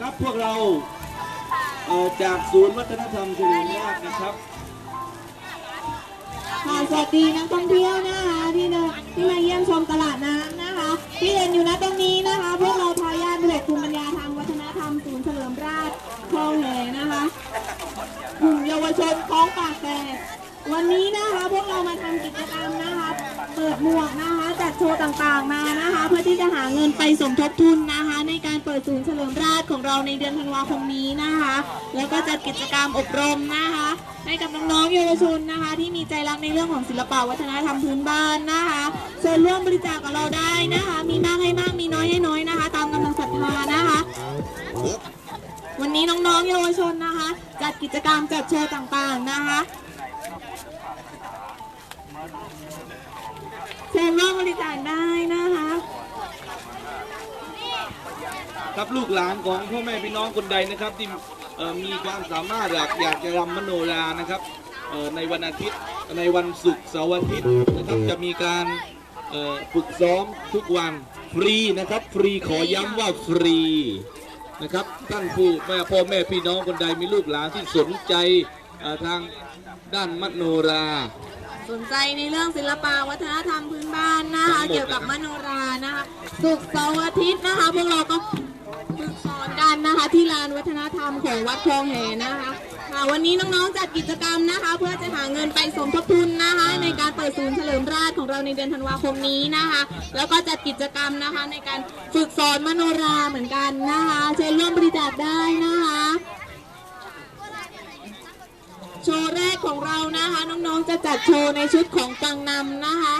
ครับพวกเราเอ่อจากศูนย์วัฒนธรรมเฉลิมราชนะครับ ค่ะสวัสดีนักท่องเที่ยวนะคะที่เดินที่มาเยี่ยมชมตลาดน้ำนะคะ ที่เห็นอยู่ณตรงนี้นะคะ พวกเราทายาทเด็กภูมิปัญญาทางวัฒนธรรมศูนย์เฉลิมราชคลองแหนะคะกลุ่มเยาวชนคลองปากแตกวันนี้นะคะ พวกเรามา โชว์ต่างๆมานะคะ เพื่อที่จะหาเงินไปสมทบทุนนะคะ ในการเปิดศูนย์เฉลิมราชของเราในเดือนธันวาคมนี้นะคะ แล้วก็จัดกิจกรรมอบรมนะคะให้กับน้องๆเยาวชนนะคะ ที่มีใจรักในเรื่องของศิลปวัฒนธรรมพื้นบ้านนะคะเชิญร่วมบริจาคกับเราได้นะคะ มีมากให้มากมีน้อยให้น้อยนะคะ ตามกำลังศรัทธานะคะวันนี้น้องๆเยาวชนนะคะ จัดกิจกรรมจัดโชว์ต่างๆนะคะ เชิญร่วมบริจาคได้นะคะครับลูกหลานของพ่อแม่พี่น้องคนใดนะครับที่มีความสามารถอยากอยากจะรำมโนรานะครับในวันอาทิตย์ในวันศุกร์เสาร์อาทิตย์นะครับจะมีการฝึกซ้อมทุกวันฟรีนะครับฟรีขอย้ำว่าฟรีนะครับท่านผู้แม่พ่อแม่พี่น้องคนใดมีลูกหลานที่สนใจทางด้านมโนรา สนใจในเรื่องศิลปะวัฒนธรรมพื้นบ้านนะคะเกี่ยวกับมโนรานะคะศุกร์เสาร์อาทิตย์นะคะพวกเราก็ฝึกสอนกันนะคะที่ลานวัฒนธรรมของวัดคลองแหนะคะค่ะวันนี้น้องๆจัดกิจกรรมนะคะ เพื่อจะหาเงินไปสมทบทุนนะคะ ในการเปิดศูนย์เฉลิมราชของเราในเดือนธันวาคมนี้นะคะ แล้วก็จัดกิจกรรมนะคะในการฝึกสอนมโนราเหมือนกันนะคะเชิญร่วมบริจาคได้นะคะโชว์แรก ของเรานะคะ น้องๆจะจัดโชว์ในชุดของกังนำนะคะ